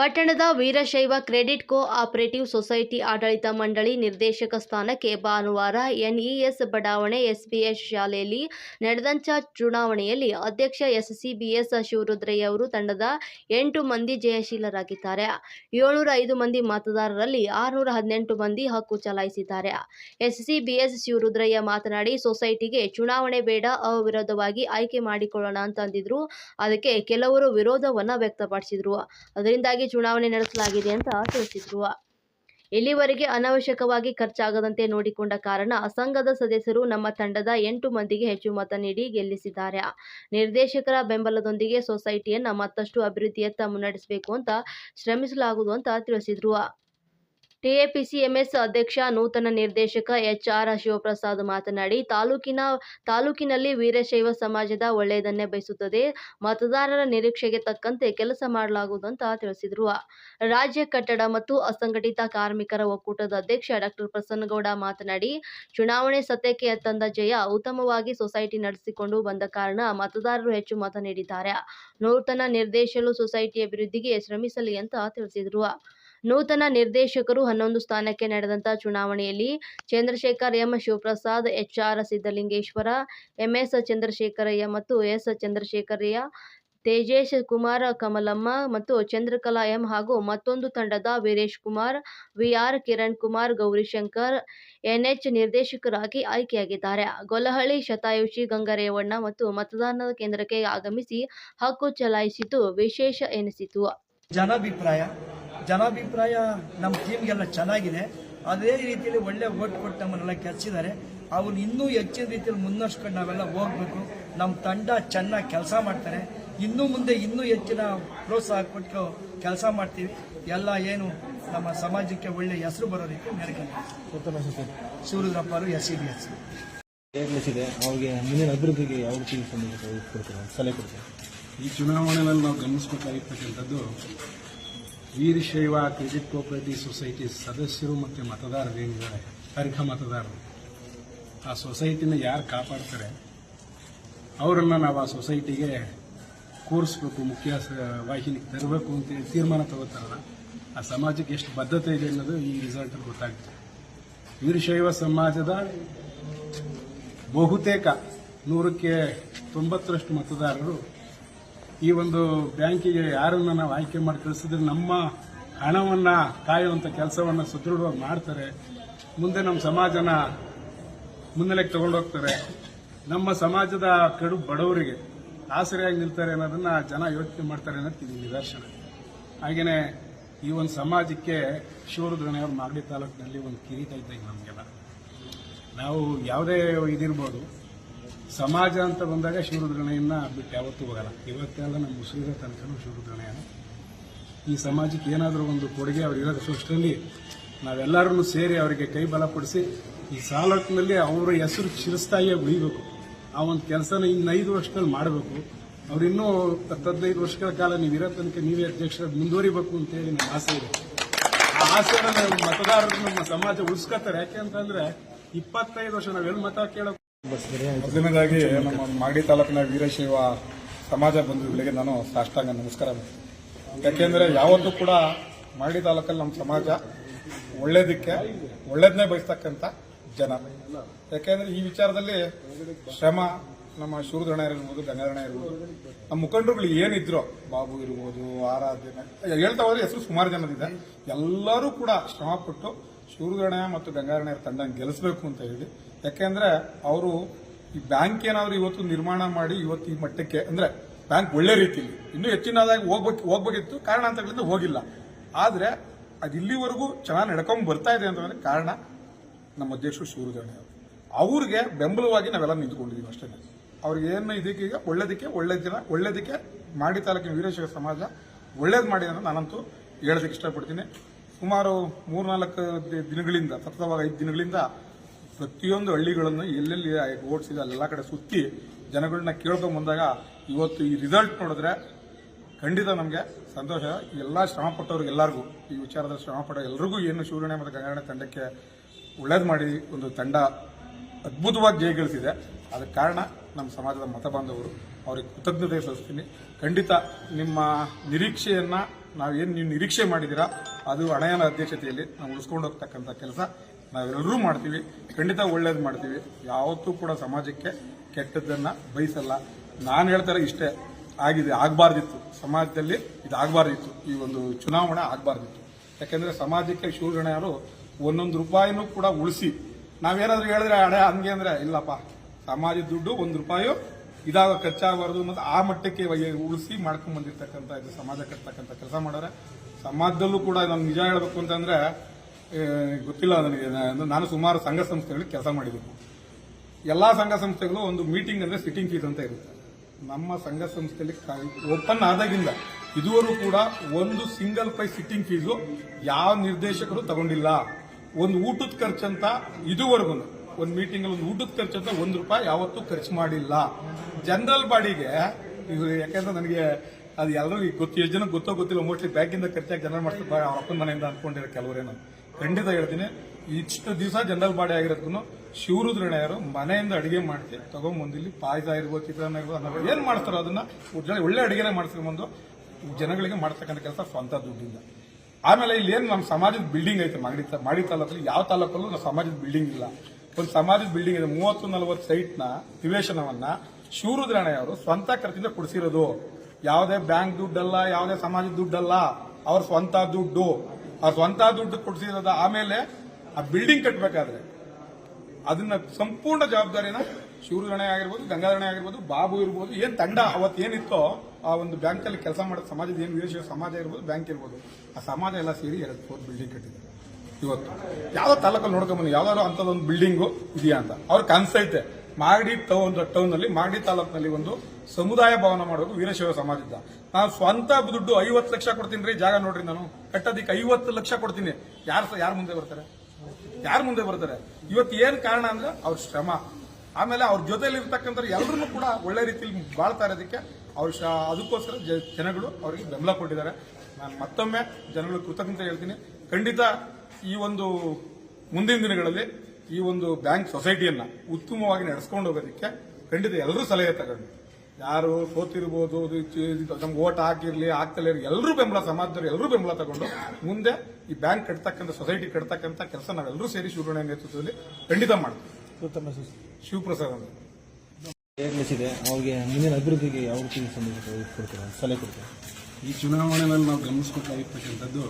ಪಟ್ಟಣದ Veerashaiva credit co operative society ಆಡಳಿತ ಮಂಡಳಿ ನಿರ್ದೇಶಕ ಸ್ಥಾನಕ್ಕೆ ಭಾನುವಾರ ಎನ್ಇಎಸ್ ಬಡಾವಣೆ ಎಸ್ಬಿಎಸ್ ಶಾಲೆಯಲ್ಲಿ ನಡೆದಂಚ ಚುನಾವಣೆಯಲ್ಲಿ ಅಧ್ಯಕ್ಷ ಎಸ್ಸಿಬಿಎಸ್ ಶಿವರುದ್ರಯ್ಯ ಅವರು ತಂಡದ ಎಂಟು ಮಂದಿ ಜಯಶೀಲರಾಗಿದ್ದಾರೆ. ಏಳ್ನೂರ ಐದು ಮಂದಿ ಮತದಾರರಲ್ಲಿ ಆರುನೂರ ಹದಿನೆಂಟು ಮಂದಿ ಹಕ್ಕು ಚಲಾಯಿಸಿದ್ದಾರೆ. ಎಸ್ಸಿಬಿಎಸ್ ಶಿವರುದ್ರಯ್ಯ ಮಾತನಾಡಿ, ಸೊಸೈಟಿಗೆ ಚುನಾವಣೆ ಬೇಡ, ಅವಿರೋಧವಾಗಿ ಆಯ್ಕೆ ಮಾಡಿಕೊಳ್ಳೋಣ ಅಂತಂದಿದ್ರು. ಅದಕ್ಕೆ ಕೆಲವರು ವಿರೋಧವನ್ನು ವ್ಯಕ್ತಪಡಿಸಿದ್ರು. ಅದರಿಂದಾಗಿ ಚುನಾವಣೆ ನಡೆಸಲಾಗಿದೆ ಅಂತ ತಿಳಿಸಿದ್ರು. ಇಲ್ಲಿವರೆಗೆ ಅನವಶ್ಯಕವಾಗಿ ಖರ್ಚಾಗದಂತೆ ನೋಡಿಕೊಂಡ ಕಾರಣ ಸಂಘದ ಸದಸ್ಯರು ನಮ್ಮ ತಂಡದ ಎಂಟು ಮಂದಿಗೆ ಹೆಚ್ಚು ಮತ ನೀಡಿ ಗೆಲ್ಲಿಸಿದ್ದಾರೆ. ನಿರ್ದೇಶಕರ ಬೆಂಬಲದೊಂದಿಗೆ ಸೊಸೈಟಿಯನ್ನ ಮತ್ತಷ್ಟು ಅಭಿವೃದ್ಧಿಯತ್ತ ಮುನ್ನಡೆಸಬೇಕು ಅಂತ ಶ್ರಮಿಸಲಾಗುವುದು ಅಂತ ತಿಳಿಸಿದ್ರು. ಟಿಎಪಿಸಿಎಂಎಸ್ ಅಧ್ಯಕ್ಷ, ನೂತನ ನಿರ್ದೇಶಕ ಎಚ್ ಆರ್ ಶಿವಪ್ರಸಾದ್ ಮಾತನಾಡಿ, ತಾಲೂಕಿನ, ತಾಲೂಕಿನಲ್ಲಿ ವೀರಶೈವ ಸಮಾಜದ ಒಳ್ಳೆಯದನ್ನೇ ಬಯಸುತ್ತದೆ. ಮತದಾರರ ನಿರೀಕ್ಷೆಗೆ ತಕ್ಕಂತೆ ಕೆಲಸ ಮಾಡಲಾಗುವುದು ಅಂತ ತಿಳಿಸಿದರು. ರಾಜ್ಯ ಕಟ್ಟಡ ಮತ್ತು ಅಸಂಘಟಿತ ಕಾರ್ಮಿಕರ ಒಕ್ಕೂಟದ ಅಧ್ಯಕ್ಷ ಡಾಕ್ಟರ್ ಪ್ರಸನ್ನಗೌಡ ಮಾತನಾಡಿ, ಚುನಾವಣೆ ಸತ್ಯಕ್ಕೆ ತಂದ ಜಯ ಉತ್ತಮವಾಗಿ ಸೊಸೈಟಿ ನಡೆಸಿಕೊಂಡು ಬಂದ ಕಾರಣ ಮತದಾರರು ಹೆಚ್ಚು ಮತ ನೀಡಿದ್ದಾರೆ. ನೂತನ ನಿರ್ದೇಶಲು ಸೊಸೈಟಿ ಅಭಿವೃದ್ಧಿಗೆ ಶ್ರಮಿಸಲಿ ಅಂತ ತಿಳಿಸಿದರು. ನೂತನ ನಿರ್ದೇಶಕರು ಹನ್ನೊಂದು ಸ್ಥಾನಕ್ಕೆ ನಡೆದಂತ ಚುನಾವಣೆಯಲ್ಲಿ Chandrashekar M Shivaprasad, H R Siddalingeshwara, M S Chandrashekaraiah ಮತ್ತು ಎಸ್. ಚಂದ್ರಶೇಖರಯ್ಯ, ತೇಜೇಶ್ ಕುಮಾರ್, ಕಮಲಮ್ಮ ಮತ್ತು ಚಂದ್ರಕಲಾ ಎಂ ಹಾಗೂ ಮತ್ತೊಂದು ತಂಡದ Veeresh Kumar, V R Kiran Kumar, Gowrishankar, N H ನಿರ್ದೇಶಕರಾಗಿ ಆಯ್ಕೆಯಾಗಿದ್ದಾರೆ. ಗೊಲಹಳ್ಳಿ ಶತಾಯುಷಿ ಗಂಗರೇವಣ್ಣ ಮತ್ತು ಮತದಾನ ಕೇಂದ್ರಕ್ಕೆ ಆಗಮಿಸಿ ಹಕ್ಕು ಚಲಾಯಿಸಿದ್ದು ವಿಶೇಷ ಎನಿಸಿತು. ಜನಾಭಿಪ್ರಾಯ. ಜನಾಭಿಪ್ರಾಯ ನಮ್ಮ ಟೀಮ್ಗೆಲ್ಲ ಚೆನ್ನಾಗಿದೆ. ಅದೇ ರೀತಿಯಲ್ಲಿ ಒಳ್ಳೆ ಓಟ್ ಕೊಟ್ಟು ನಮ್ಮನ್ನೆಲ್ಲ ಕೆಚ್ಚಿದ್ದಾರೆ ಅವ್ರು ಇನ್ನೂ ಹೆಚ್ಚಿನ ರೀತಿಯಲ್ಲಿ ಮುನ್ನಡೆಸ್ಕೊಂಡು ನಾವೆಲ್ಲ ಹೋಗ್ಬೇಕು. ನಮ್ಮ ತಂಡ ಚೆನ್ನಾಗಿ ಕೆಲಸ ಮಾಡ್ತಾರೆ. ಇನ್ನೂ ಮುಂದೆ ಇನ್ನೂ ಹೆಚ್ಚಿನ ಪ್ರೋತ್ಸಾಹ ಕೊಟ್ಟು ಕೆಲಸ ಮಾಡ್ತೀವಿ. ಎಲ್ಲ ಏನು ನಮ್ಮ ಸಮಾಜಕ್ಕೆ ಒಳ್ಳೆ ಹೆಸರು ಬರೋ ರೀತಿ ನಡ್ಕೊಂಡು ಶಿವರುದ್ರಪ್ಪ ಅವರು ಎಸ್ ಸಿ ಬಿ ಎಸ್. ಇದೆ ಅವ್ರಿಗೆ ಮುಂದಿನ ಅಭಿವೃದ್ಧಿಗೆ ಯಾವ ರೀತಿ ಸಲಹೆ ಕೊಡ್ತಾರೆ? ಈ ಚುನಾವಣೆಯಲ್ಲಿ ನಾವು ಗಮನಿಸಬೇಕಾಗಿರ್ತಕ್ಕಂಥದ್ದು ವೀರಶೈವ ಕ್ರೆಡಿಟ್ ಕೋಪರೇಟಿವ್ ಸೊಸೈಟಿ ಸದಸ್ಯರು ಮತ್ತು ಮತದಾರರು ಏನಿದ್ದಾರೆ ಅರ್ಹ ಮತದಾರರು. ಆ ಸೊಸೈಟಿನ ಯಾರು ಕಾಪಾಡ್ತಾರೆ? ಅವರನ್ನು ನಾವು ಆ ಸೊಸೈಟಿಗೆ ಕೂರಿಸ್ಬೇಕು ಮುಖ್ಯ ವಾಹಿನಿಗೆ ತರಬೇಕು ಅಂತೇಳಿ ತೀರ್ಮಾನ ತಗೋತಾರಲ್ಲ, ಆ ಸಮಾಜಕ್ಕೆ ಎಷ್ಟು ಬದ್ಧತೆ ಇದೆ ಅನ್ನೋದು ಈ ರಿಸಲ್ಟಲ್ಲಿ ಗೊತ್ತಾಗುತ್ತೆ ವೀರಶೈವ ಸಮಾಜದ ಬಹುತೇಕ ನೂರಕ್ಕೆ ತೊಂಬತ್ತರಷ್ಟು ಮತದಾರರು ಈ ಒಂದು ಬ್ಯಾಂಕಿಗೆ ಯಾರನ್ನ ನಾವು ಆಯ್ಕೆ ಮಾಡಿ ಕಳಿಸಿದ್ರೆ ನಮ್ಮ ಹಣವನ್ನ ಕಾಯುವಂತ ಕೆಲಸವನ್ನ ಸುದೃಢವಾಗಿ ಮಾಡ್ತಾರೆ. ಮುಂದೆ ನಮ್ಮ ಸಮಾಜನ ಮುನ್ನೆಲೆಗೆ ತಗೊಂಡೋಗ್ತಾರೆ ನಮ್ಮ ಸಮಾಜದ ಕಡು ಬಡವರಿಗೆ ಆಸರೆಯಾಗಿ ನಿಲ್ತಾರೆ ಅನ್ನೋದನ್ನ ಜನ ಯೋಚನೆ ಮಾಡ್ತಾರೆ ಅನ್ನೋದು ಇದು ನಿದರ್ಶನ. ಹಾಗೇನೆ ಈ ಒಂದು ಸಮಾಜಕ್ಕೆ ಶಿವರುದ್ರನೆಯವರು ಮಾಗಡಿ ತಾಲೂಕಿನಲ್ಲಿ ಒಂದು ಕಿರೀಟ ಇದ್ದಂಗೆ ನಮಗೆಲ್ಲ. ನಾವು ಯಾವುದೇ ಇದಿರ್ಬೋದು ಸಮಾಜ ಅಂತ ಬಂದಾಗ ಶಿವರುದ್ರಣೆಯನ್ನು ಬಿಟ್ಟು ಯಾವತ್ತೂ ಹೋಗಲ್ಲ. ಇವತ್ತೆಲ್ಲ ನಮ್ಮ ಮುಸ್ಲಿಮರ ತನಕನೂ ಶಿವರುದ್ರಣೆಯನ್ನು ಈ ಸಮಾಜಕ್ಕೆ ಏನಾದರೂ ಒಂದು ಕೊಡುಗೆ ಅವ್ರು ಸೃಷ್ಟಿಯಲ್ಲಿ ನಾವೆಲ್ಲರೂ ಸೇರಿ ಅವರಿಗೆ ಕೈ ಬಲಪಡಿಸಿ ಈ ತಾಲೂಕಿನಲ್ಲಿ ಅವರ ಹೆಸರು ಚಿರಸ್ಥಾಯಿಯಾಗಿ ಉಳಿಬೇಕು. ಆ ಒಂದು ಕೆಲಸನ ಇನ್ನು ಐದು ವರ್ಷದಲ್ಲಿ ಮಾಡಬೇಕು. ಅವರಿನ್ನೂ ಇನ್ನೂ ಹತ್ತು ಹದಿನೈದು ವರ್ಷಗಳ ಕಾಲ ನೀವು ಇರೋ ತನಕ ನೀವೇ ಅಧ್ಯಕ್ಷರ ಮುಂದುವರಿಬೇಕು ಅಂತೇಳಿ ನಮ್ಮ ಆಸೆ ಇದೆ. ಆ ಆಸೆನ ಮತದಾರರು ನಮ್ಮ ಸಮಾಜ ಉಳಿಸ್ಕೊತಾರೆ. ಯಾಕೆಂತಂದ್ರೆ ಇಪ್ಪತ್ತೈದು ವರ್ಷ ನಾವೆಲ್ಲಿ ಮತ ಕೇಳೋ ಮೊದಲನೇದಾಗಿ ನಮ್ಮ ಮಾಗಡಿ ತಾಲೂಕಿನ ವೀರಶೈವ ಸಮಾಜ ಬಂಧುಗಳಿಗೆ ನಾನು ಸಾಷ್ಟಾಂಗ ನಮಸ್ಕಾರ. ಯಾಕೆಂದ್ರೆ ಯಾವತ್ತೂ ಕೂಡ ಮಾಗಡಿ ತಾಲೂಕಲ್ಲಿ ನಮ್ಮ ಸಮಾಜ ಒಳ್ಳೇದಕ್ಕೆ ಒಳ್ಳೇದನ್ನೇ ಬಯಸ್ತಕ್ಕಂಥ ಜನ ಯಾಕೆಂದ್ರೆ ಈ ವಿಚಾರದಲ್ಲಿ ಶ್ರಮ, ನಮ್ಮ ಶೂರದಣ ಇರ್ಬೋದು ಗಂಗಾಧರಣ ಇರ್ಬೋದು, ನಮ್ಮ ಮುಖಂಡರುಗಳು ಏನಿದ್ರು, ಬಾಬು ಇರ್ಬೋದು ಆರಾಧನೆ ಹೇಳ್ತಾ ಹೋದ್ರೆ ಹೆಸರು ಸುಮಾರು ಜನದಿದೆ ಎಲ್ಲರೂ ಕೂಡ ಶ್ರಮಪಟ್ಟು ಶೂರದಣ್ಣ ಮತ್ತು ಗಂಗಾಧರಣ ತಂಡ ಗೆಲ್ಲಿಸಬೇಕು ಅಂತ ಹೇಳಿ ಯಾಕೆಂದ್ರೆ ಅವರು ಈ ಬ್ಯಾಂಕ್ ಏನಾದ್ರು ಇವತ್ತು ನಿರ್ಮಾಣ ಮಾಡಿ ಇವತ್ತು ಈ ಮಟ್ಟಕ್ಕೆ, ಅಂದ್ರೆ ಬ್ಯಾಂಕ್ ಒಳ್ಳೆ ರೀತಿಯಲ್ಲಿ ಇನ್ನೂ ಹೆಚ್ಚಿನದಾಗಿ ಹೋಗ್ಬೇಕು ಹೋಗ್ಬೇಕಿತ್ತು, ಕಾರಣಾಂತರಗಳಿಂದ ಹೋಗಿಲ್ಲ. ಆದ್ರೆ ಅದು ಇಲ್ಲಿವರೆಗೂ ಚೆನ್ನಾಗಿ ನಡ್ಕೊಂಡು ಬರ್ತಾ ಇದೆ ಅಂತಂದ್ರೆ ಕಾರಣ ನಮ್ಮ ಅಧ್ಯಕ್ಷರು ಶಿವರುದ್ರಣ್ಣ ಅವರು. ಅವ್ರಿಗೆ ಬೆಂಬಲವಾಗಿ ನಾವೆಲ್ಲ ನಿಂತ್ಕೊಂಡಿದ್ದೀವಿ ಅಷ್ಟೇ. ಅವ್ರಿಗೆ ಏನು ಇದಕ್ಕೆ ಈಗ ಒಳ್ಳೇದಕ್ಕೆ ಒಳ್ಳೆ ಜನ, ಒಳ್ಳೇದಕ್ಕೆ ಮಾಡಿ ತಾಲೂಕಿನ ವೀರಶೈವ ಸಮಾಜ ಒಳ್ಳೇದು ಮಾಡಿ ಅಂತ ನಾನಂತೂ ಹೇಳೋದಕ್ಕೆ ಇಷ್ಟಪಡ್ತೀನಿ. ಸುಮಾರು ಮೂರ್ನಾಲ್ಕು ದಿನಗಳಿಂದ, ಸತತವಾಗಿ ಐದು ದಿನಗಳಿಂದ ಪ್ರತಿಯೊಂದು ಹಳ್ಳಿಗಳನ್ನು ಎಲ್ಲೆಲ್ಲಿ ಓಡಿಸಿದೆ ಅಲ್ಲೆಲ್ಲ ಕಡೆ ಸುತ್ತಿ ಜನಗಳನ್ನ ಕೇಳ್ಕೊಂಡು ಬಂದಾಗ ಇವತ್ತು ಈ ರಿಸಲ್ಟ್ ನೋಡಿದ್ರೆ ಖಂಡಿತ ನಮಗೆ ಸಂತೋಷ. ಎಲ್ಲ ಶ್ರಮ ಪಟ್ಟವ್ರಿಗೆಲ್ಲರಿಗೂ ಈ ವಿಚಾರದ ಶ್ರಮಪಟ್ಟ ಎಲ್ರಿಗೂ ಏನು ಶಿವರಣೆ ಮತ್ತು ಗಂಗಾಣೆ ತಂಡಕ್ಕೆ ಒಳ್ಳೇದು ಮಾಡಿ, ಒಂದು ತಂಡ ಅದ್ಭುತವಾಗಿ ಜಯಗಳಿಸಿದೆ ಅದಕ್ಕೆ ಕಾರಣ ನಮ್ಮ ಸಮಾಜದ ಮತ ಬಾಂಧವರು. ಅವ್ರಿಗೆ ಕೃತಜ್ಞತೆ ಸಲ್ಲಿಸ್ತೀನಿ. ಖಂಡಿತ ನಿಮ್ಮ ನಿರೀಕ್ಷೆಯನ್ನ ನಾವೇನು ನೀವು ನಿರೀಕ್ಷೆ ಮಾಡಿದ್ದೀರಾ, ಅದು ಅಣಯನ ಅಧ್ಯಕ್ಷತೆಯಲ್ಲಿ ನಾವು ಉಳಿಸ್ಕೊಂಡು ಹೋಗ್ತಕ್ಕಂಥ ಕೆಲಸ. ನಾವೆಲ್ಲರೂ ಮಾಡ್ತೀವಿ. ಖಂಡಿತ ಒಳ್ಳೇದು ಮಾಡ್ತೀವಿ. ಯಾವತ್ತೂ ಕೂಡ ಸಮಾಜಕ್ಕೆ ಕೆಟ್ಟದ್ದನ್ನು ಬಯಸಲ್ಲ. ನಾನು ಹೇಳ್ತಾರೆ ಇಷ್ಟೇ. ಆಗಿದೆ, ಆಗಬಾರ್ದಿತ್ತು. ಸಮಾಜದಲ್ಲಿ ಇದು ಆಗಬಾರ್ದಿತ್ತು. ಈ ಒಂದು ಚುನಾವಣೆ ಆಗಬಾರ್ದಿತ್ತು. ಯಾಕೆಂದರೆ ಸಮಾಜಕ್ಕೆ ಶಿವಗಣೆಯವರು ಒಂದೊಂದು ರೂಪಾಯಿನೂ ಕೂಡ ಉಳಿಸಿ. ನಾವೇನಾದರೂ ಹೇಳಿದ್ರೆ ಹಣೆ ಹಂಗೆ ಅಂದ್ರೆ ಇಲ್ಲಪ್ಪ. ಸಮಾಜದ ದುಡ್ಡು ಒಂದು ರೂಪಾಯಿ ಇದಾಗ ಖರ್ಚಾಗಬಾರ್ದು ಅನ್ನೋದು ಆ ಮಟ್ಟಕ್ಕೆ ಉಳಿಸಿ ಮಾಡ್ಕೊಂಡ್ ಬಂದಿರ್ತಕ್ಕಂಥ ಇದು ಸಮಾಜ ಕಟ್ಟತಕ್ಕಂಥ ಕೆಲಸ ಮಾಡೋರೆ ಸಮಾಜದಲ್ಲೂ ಕೂಡ ನಾನು ನಿಜ ಹೇಳಬೇಕು ಅಂತಂದ್ರೆ ಗೊತ್ತಿಲ್ಲ ನನಗೆ. ನಾನು ಸುಮಾರು ಸಂಘ ಸಂಸ್ಥೆಗಳಿಗೆ ಕೆಲಸ ಮಾಡಿದ್ದೀನಿ. ಎಲ್ಲ ಸಂಘ ಸಂಸ್ಥೆಗಳು ಒಂದು ಮೀಟಿಂಗ್ ಅಂದರೆ ಸಿಟ್ಟಿಂಗ್ ಫೀಸ್ ಅಂತ ಇರುತ್ತೆ. ನಮ್ಮ ಸಂಘ ಸಂಸ್ಥೆಯಲ್ಲಿ ಓಪನ್ ಆದಾಗಿಂದ ಇದುವರೆಗೂ ಕೂಡ ಒಂದು ಸಿಂಗಲ್ ಪ್ರೈಸ್ ಸಿಟ್ಟಿಂಗ್ ಫೀಸು ಯಾವ ನಿರ್ದೇಶಕರು ತಗೊಂಡಿಲ್ಲ. ಒಂದು ಊಟದ ಖರ್ಚಂತ ಇದುವರೆಗೂ ಒಂದು ಮೀಟಿಂಗ್ ಅಲ್ಲಿ ಒಂದು ಊಟದ ಖರ್ಚಂತ ಒಂದು ರೂಪಾಯಿ ಯಾವತ್ತೂ ಖರ್ಚು ಮಾಡಿಲ್ಲ. ಜನರಲ್ ಬಾಡಿಗೆ, ಇದು ಯಾಕಂದ್ರೆ ನನಗೆ ಅದು ಎಲ್ಲರೂ ಗೊತ್ತು, ಎಷ್ಟು ಜನ ಗೊತ್ತೋ ಗೊತ್ತಿಲ್ಲ. ಮೋಸ್ಟ್ಲಿ ಬ್ಯಾಂಕಿಂದ ಖರ್ಚಾಗಿ ಜನರಲ್ ಮಾಡ್ತಾರೆ ಅವ್ರ ಅಪ್ಪನ ಮನೆಯಿಂದ ಅನ್ಕೊಂಡಿರೋ ಕೆಲವರೇನು. ಖಂಡಿತ ಹೇಳ್ತೀನಿ, ಇಷ್ಟು ದಿವಸ ಜನರಲ್ ಬಾಡಿ ಆಗಿರೋದಕ್ಕೂ ಶಿವರುದ್ರಣ್ಣಯ್ಯರು ಮನೆಯಿಂದ ಅಡಿಗೆ ಮಾಡ್ತೀವಿ ತಗೊಂಬಂದಿಲ್ಲಿ ಪಾಯಸ ಇರ್ಬೋದು ಚಿತ್ರಾನ್ನ ಇರ್ಬೋದು, ಏನ್ ಮಾಡ್ತಾರೋ ಅದನ್ನ ಒಳ್ಳೆ- ಅಡಿಗೆನೇ ಮಾಡ್ಸ್ಕೊಂಬಂದು ಜನಗಳಿಗೆ ಮಾಡ್ತಕ್ಕಂಥ ಕೆಲಸ ಸ್ವಂತ ದುಡ್ಡಿಂದ. ಆಮೇಲೆ ಇಲ್ಲಿ ಏನು ನಮ್ಮ ಸಮಾಜದ ಬಿಲ್ಡಿಂಗ್ ಐತೆ ಮಾಡಿ ಮಾಡಿ ತಾಲೂಕಲ್ಲಿ ಯಾವ ತಾಲೂಕಲ್ಲೂ ನಮ್ಮ ಸಮಾಜದ ಬಿಲ್ಡಿಂಗ್ ಇಲ್ಲ. ಒಂದು ಸಮಾಜದ ಬಿಲ್ಡಿಂಗ್ ಇದೆ ಮೂವತ್ತು ನಲವತ್ತು ಸೈಟ್ನ ನಿವೇಶನವನ್ನ ಶಿವರುದ್ರಣ್ಣಯ್ಯವರು ಸ್ವಂತ ಖರ್ಚಿಂದ ಕೊಡಿಸಿರೋದು. ಯಾವುದೇ ಬ್ಯಾಂಕ್ ದುಡ್ಡಲ್ಲ, ಯಾವುದೇ ಸಮಾಜದ ದುಡ್ಡಲ್ಲ, ಅವ್ರ ಸ್ವಂತ ದುಡ್ಡು. ಆ ಸ್ವಂತ ದುಡ್ಡು ಕೊಡಿಸಿರೋದ ಆಮೇಲೆ ಆ ಬಿಲ್ಡಿಂಗ್ ಕಟ್ಟಬೇಕಾದ್ರೆ ಅದನ್ನ ಸಂಪೂರ್ಣ ಜವಾಬ್ದಾರಿನ ಶಿವರುಗಣೆ ಆಗಿರ್ಬೋದು ಗಂಗಾಧರಣೆ ಆಗಿರ್ಬೋದು, ಬಾಬು ಇರ್ಬೋದು, ಏನ್ ತಂಡ ಅವತ್ತು ಏನಿತ್ತೋ ಆ ಒಂದು ಬ್ಯಾಂಕ್ ಅಲ್ಲಿ ಕೆಲಸ ಮಾಡೋ ಸಮಾಜದ ಏನು ವೀರಶೈವ ಸಮಾಜ ಇರ್ಬೋದು ಬ್ಯಾಂಕ್ ಇರ್ಬೋದು, ಆ ಸಮಾಜ ಎಲ್ಲ ಸೇರಿ ಎರಡು ಫೋರ್ ಬಿಲ್ಡಿಂಗ್ ಕಟ್ಟಿದ್ದಾರೆ ಇವತ್ತು ಯಾವ್ದೋ ತಾಲೂಕಲ್ಲಿ ನೋಡ್ಕೊಂಬಂದು ಯಾವ್ದಾದ್ರು ಅಂತದೊಂದು ಬಿಲ್ಡಿಂಗು ಇದೆಯಾ ಅಂತ. ಅವ್ರ ಕನ್ಸೈತೆ. ಮಾಗಡಿ ಟೌನ್ ಟೌನ್ನಲ್ಲಿ ಮಾಗಡಿ ತಾಲೂಕಿನಲ್ಲಿ ಒಂದು ಸಮುದಾಯ ಭವನ ಮಾಡೋದು ವೀರಶೈವ ಸಮಾಜದ. ನಾನು ಸ್ವಂತ ದುಡ್ಡು ಐವತ್ತು ಲಕ್ಷ ಕೊಡ್ತೀನಿ ರೀ, ಜಾಗ ನೋಡ್ರಿ ನಾನು. ಕಟ್ಟೋದಕ್ಕೆ ಐವತ್ತು ಲಕ್ಷ ಕೊಡ್ತೀನಿ. ಯಾರು ಯಾರು ಮುಂದೆ ಬರ್ತಾರೆ? ಯಾರು ಮುಂದೆ ಬರ್ತಾರೆ? ಇವತ್ತು ಏನು ಕಾರಣ ಅಂದ್ರೆ ಅವ್ರ ಶ್ರಮ. ಆಮೇಲೆ ಅವ್ರ ಜೊತೆಲಿ ಇರ್ತಕ್ಕಂಥ ಎಲ್ಲರನ್ನೂ ಕೂಡ ಒಳ್ಳೆ ರೀತಿಯಲ್ಲಿ ಬಾಳ್ತಾ ಇರೋದಕ್ಕೆ ಅವ್ರ ಅದಕ್ಕೋಸ್ಕರ ಜನಗಳು ಅವರಿಗೆ ಬೆಂಬಲ ಕೊಟ್ಟಿದ್ದಾರೆ. ನಾನು ಮತ್ತೊಮ್ಮೆ ಜನಗಳು ಕೃತಜ್ಞತೆ ಹೇಳ್ತೀನಿ. ಖಂಡಿತ ಈ ಒಂದು ಮುಂದಿನ ದಿನಗಳಲ್ಲಿ ಈ ಒಂದು ಬ್ಯಾಂಕ್ ಸೊಸೈಟಿಯನ್ನ ಉತ್ತಮವಾಗಿ ನಡೆಸ್ಕೊಂಡು ಹೋಗೋದಕ್ಕೆ ಖಂಡಿತ ಎಲ್ಲರೂ ಸಲಹೆ ತಗೊಂಡು ಯಾರು ಸೋತಿರ್ಬೋದು ನಮ್ಗೆ ಓಟ್ ಹಾಕಿರ್ಲಿ ಆಗ್ತಲೇ ಎಲ್ಲರೂ ಬೆಂಬಲ ಸಮಾಜದವರು ಎಲ್ಲರೂ ಬೆಂಬಲ ತಗೊಂಡು ಮುಂದೆ ಈ ಬ್ಯಾಂಕ್ ಕಟ್ತಕ್ಕಂಥ ಸೊಸೈಟಿ ಕಟ್ತಕ್ಕಂಥ ಕೆಲಸ ನಾವೆಲ್ಲರೂ ಸೇರಿ ಶಿವರುಣ ನೇತೃತ್ವದಲ್ಲಿ ಖಂಡಿತ ಮಾಡ್ತೀವಿ. ಶಿವಪ್ರಸಾದ್ ಅಂತ ಏರ್ಲಿಸಿದೆ ಅವ್ರಿಗೆ ಮುಂದಿನ ಅಭಿವೃದ್ಧಿಗೆ ಯಾವ ರೀತಿ ಸಂದೇಶ ಕೊಡ್ತೀರಾ? ಸಲಹೆ ಕೊಡ್ತೀರಾ? ಈ ಚುನಾವಣೆಯಲ್ಲಿ ನಾವು ಗಮನಿಸಬೇಕಾಗಿರ್ತಕ್ಕಂಥದ್ದು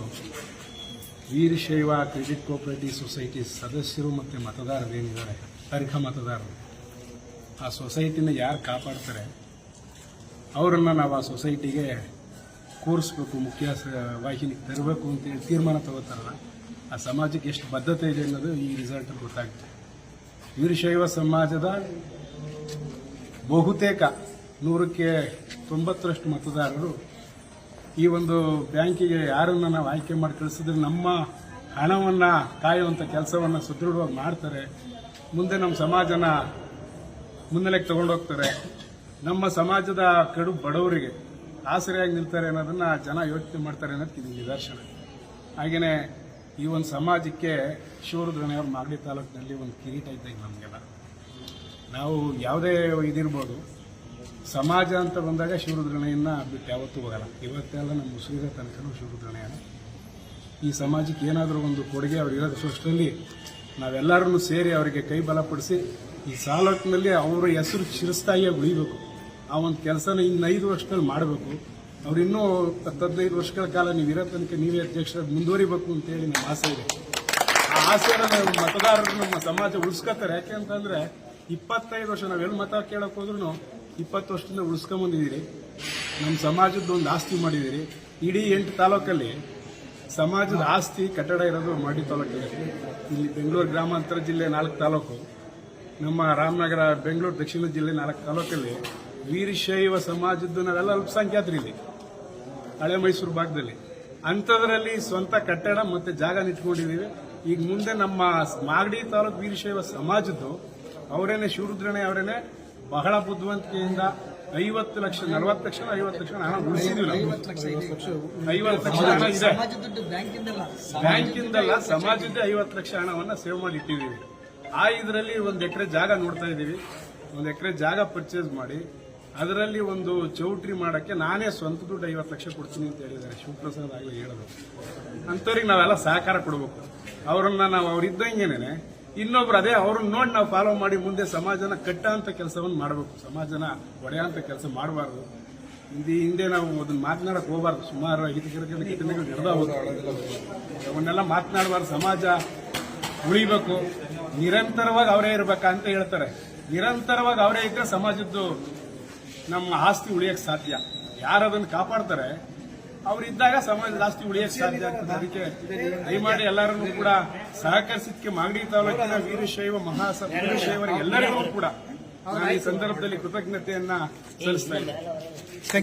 ವೀರಶೈವ ಕ್ರೆಡಿಟ್ ಕೋಆಪರೇಟಿವ್ ಸೊಸೈಟಿ ಸದಸ್ಯರು ಮತ್ತು ಮತದಾರರು ಏನಿದ್ದಾರೆ? ಅರ್ಹ ಮತದಾರರು. ಆ ಸೊಸೈಟಿನ ಯಾರು ಕಾಪಾಡ್ತಾರೆ? ಅವರನ್ನು ನಾವು ಆ ಸೊಸೈಟಿಗೆ ಕೂರಿಸ್ಬೇಕು ಮುಖ್ಯ ವಾಹಿನಿಗೆ ತರಬೇಕು ಅಂತೇಳಿ ತೀರ್ಮಾನ ತಗೋತಾರಲ್ಲ, ಆ ಸಮಾಜಕ್ಕೆ ಎಷ್ಟು ಬದ್ಧತೆ ಇದೆ ಅನ್ನೋದು ಈ ರಿಸಲ್ಟ್ ಗೊತ್ತಾಗುತ್ತೆ ವೀರಶೈವ ಸಮಾಜದ ಬಹುತೇಕ ನೂರಕ್ಕೆ ತೊಂಬತ್ತರಷ್ಟು ಮತದಾರರು ಈ ಒಂದು ಬ್ಯಾಂಕಿಗೆ ಯಾರನ್ನು ನಾವು ಆಯ್ಕೆ ಮಾಡಿ ಕಳಿಸಿದ್ರೆ ನಮ್ಮ ಹಣವನ್ನು ಕಾಯುವಂಥ ಕೆಲಸವನ್ನು ಸುದೃಢವಾಗಿ ಮಾಡ್ತಾರೆ. ಮುಂದೆ ನಮ್ಮ ಸಮಾಜನ ಮುನ್ನೆಲೆಗೆ ತಗೊಂಡೋಗ್ತಾರೆ ನಮ್ಮ ಸಮಾಜದ ಕಡು ಬಡವರಿಗೆ ಆಸರೆಯಾಗಿ ನಿಲ್ತಾರೆ ಅನ್ನೋದನ್ನು ಜನ ಯೋಚನೆ ಮಾಡ್ತಾರೆ ಅನ್ನೋದು ಇದು ನಿದರ್ಶನ. ಹಾಗೆಯೇ ಈ ಒಂದು ಸಮಾಜಕ್ಕೆ ಶಿವರುದ್ರನೆಯವ್ರ ಮಾಗಡಿ ತಾಲೂಕಿನಲ್ಲಿ ಒಂದು ಕಿರೀಟ ಇದ್ದಂಗೆ ನಮಗೆಲ್ಲ. ನಾವು ಯಾವುದೇ ಇದಿರ್ಬೋದು ಸಮಾಜ ಅಂತ ಬಂದಾಗ ಶಿವರುದ್ರಣೆಯನ್ನು ಬಿಟ್ಟು ಯಾವತ್ತೂ ಹೋಗಲ್ಲ. ಇವತ್ತೆಲ್ಲ ನಮ್ಮ ಮುಸುಗಿದ ತನಕನೂ ಶಿವರುದ್ರಣೆಯನ್ನು ಈ ಸಮಾಜಕ್ಕೆ ಏನಾದರೂ ಒಂದು ಕೊಡುಗೆ ಅವ್ರು ನಾವೆಲ್ಲರೂ ಸೇರಿ ಅವರಿಗೆ ಕೈ ಬಲಪಡಿಸಿ ಈ ತಾಲೂಕಿನಲ್ಲಿ ಅವರ ಹೆಸರು ಚಿರಸ್ಥಾಯಿಯಾಗಿ ಉಳಿಬೇಕು. ಆ ಒಂದು ಕೆಲಸನ ಇನ್ನು ಐದು ವರ್ಷದಲ್ಲಿ ಮಾಡಬೇಕು. ಅವ್ರು ಇನ್ನೂ ಹತ್ತು ಹದಿನೈದು ವರ್ಷಗಳ ಕಾಲ ನೀವು ಇರೋ ತನಕ ನೀವೇ ಅಧ್ಯಕ್ಷರಾಗಿ ಮುಂದುವರಿಬೇಕು ಅಂತೇಳಿ ನಮ್ಮ ಆಸೆ ಇದೆ. ಆ ಆಸೆಯನ್ನು ಮತದಾರರು ನಮ್ಮ ಸಮಾಜ ಉಳಿಸ್ಕೊತಾರೆ. ಯಾಕೆ ಅಂತಂದರೆ ಇಪ್ಪತ್ತೈದು ವರ್ಷ ನಾವು ಮತ ಕೇಳೋಕೆ ಹೋದ್ರು ಇಪ್ಪತ್ತು ವರ್ಷದಿಂದ ಉಳಿಸ್ಕೊಂಬಂದಿದ್ದೀರಿ. ನಮ್ಮ ಸಮಾಜದ ಒಂದು ಆಸ್ತಿ ಮಾಡಿದ್ದೀರಿ. ಇಡೀ ಎಂಟು ತಾಲೂಕಲ್ಲಿ ಸಮಾಜದ ಆಸ್ತಿ, ಕಟ್ಟಡ ಇರೋದು ಮಾಡಿ ತಾಲೂಕಲ್ಲಿ ಇಲ್ಲಿ ಬೆಂಗಳೂರು ಗ್ರಾಮಾಂತರ ಜಿಲ್ಲೆ ನಾಲ್ಕು ತಾಲೂಕು. ನಮ್ಮ ರಾಮನಗರ, ಬೆಂಗಳೂರು, ದಕ್ಷಿಣ ಜಿಲ್ಲೆ ನಾಲ್ಕು ತಾಲೂಕಲ್ಲಿ ವೀರಶೈವ ಸಮಾಜದ್ದು ನಾವೆಲ್ಲ ಅಲ್ಪಸಂಖ್ಯಾತರು ಇಲ್ಲಿ, ಹಳೆ ಮೈಸೂರು ಭಾಗದಲ್ಲಿ. ಅಂಥದ್ರಲ್ಲಿ ಸ್ವಂತ ಕಟ್ಟಡ ಮತ್ತು ಜಾಗ ನಿಂತ್ಕೊಂಡಿದ್ದೀವಿ ಈಗ ಮುಂದೆ ನಮ್ಮ ಮಾಗಡಿ ತಾಲೂಕು ವೀರಶೈವ ಸಮಾಜದ್ದು, ಅವರೇನೆ ಶಿವರುದ್ರನೇ, ಅವರೇನೆ ಬಹಳ ಬುದ್ಧಿವಂತಿಕೆಯಿಂದ ಐವತ್ತು ಲಕ್ಷ ನಲವತ್ತು ಲಕ್ಷ ಐವತ್ತು ಲಕ್ಷ ಹಣ ಉಳಿಸಿದ್ವಿ ನಾವು. ಐವತ್ತು ಲಕ್ಷ ಹಣ ಇದೆ. ಬ್ಯಾಂಕಿಂದಲ್ಲ ಸಮಾಜದ ಐವತ್ತು ಲಕ್ಷ ಹಣವನ್ನ ಸೇವ್ ಮಾಡಿ ಇಟ್ಟಿದ್ದೀವಿ ಆ ಇದರಲ್ಲಿ ಒಂದು ಎಕರೆ ಜಾಗ ನೋಡ್ತಾ ಇದ್ದೀವಿ. ಒಂದು ಎಕರೆ ಜಾಗ ಪರ್ಚೇಸ್ ಮಾಡಿ ಅದರಲ್ಲಿ ಒಂದು ಚೌಟ್ರಿ ಮಾಡೋಕ್ಕೆ ನಾನೇ ಸ್ವಂತ ದುಡ್ಡು ಐವತ್ತು ಲಕ್ಷ ಕೊಡ್ತೀನಿ ಅಂತ ಹೇಳಿದ್ದಾರೆ. ಶಿವಪ್ರಸಾದ್ ಆಗಲಿ ಹೇಳೋದು. ಅಂಥವ್ರಿಗೆ ನಾವೆಲ್ಲ ಸಹಕಾರ ಕೊಡಬೇಕು. ಅವರನ್ನ ನಾವು ಅವ್ರಿದ್ದಂಗೆನೆ ಇನ್ನೊಬ್ರು ಅದೇ ಅವ್ರನ್ನ ನೋಡಿ ನಾವು ಫಾಲೋ ಮಾಡಿ ಮುಂದೆ ಸಮಾಜನ ಕಟ್ಟ ಅಂತ ಕೆಲಸವನ್ನು ಮಾಡಬೇಕು. ಸಮಾಜನ ಒಡೆಯಂತ ಕೆಲಸ ಮಾಡಬಾರ್ದು. ಹಿಂದೆ ಹಿಂದೆ ನಾವು ಅದನ್ನ ಮಾತನಾಡಕ್ ಹೋಗಬಾರ್ದು. ಸುಮಾರು ಹಿತಕರಕರ ಘಟನೆಗಳು ನಡೆದ ಅವನ್ನೆಲ್ಲ ಮಾತನಾಡಬಾರ್ದು. ಸಮಾಜ ಉಳಿಬೇಕು. ನಿರಂತರವಾಗಿ ಅವರೇ ಇರಬೇಕ ಅಂತ ಹೇಳ್ತಾರೆ. ನಿರಂತರವಾಗಿ ಅವರೇ ಇದ್ರೆ ಸಮಾಜದ್ದು ನಮ್ಮ ಆಸ್ತಿ ಉಳಿಯಕ್ ಸಾಧ್ಯ. ಯಾರು ಅದನ್ನು ಕಾಪಾಡ್ತಾರೆ? ಅವರಿದ್ದಾಗ ಸಮಾಜ ಜಾಸ್ತಿ ಉಳಿಯಕ್ಕೆ ಸಾಧ್ಯ ಆಗ್ತದೆ. ಅದಕ್ಕೆ ದಯಮಾಡಿ ಎಲ್ಲರನ್ನೂ ಕೂಡ ಸಹಕರಿಸಿದ್ಕೆ ಮಾಗಡಿ ತಾಲೂಕಿನ ವೀರಶೈವ ಮಹಾಸ ವೀರಶೈವರ ಎಲ್ಲರಿಗೂ ಕೂಡ ನಾನು ಈ ಸಂದರ್ಭದಲ್ಲಿ ಕೃತಜ್ಞತೆಯನ್ನ ಸಲ್ಲಿಸ್ತಾ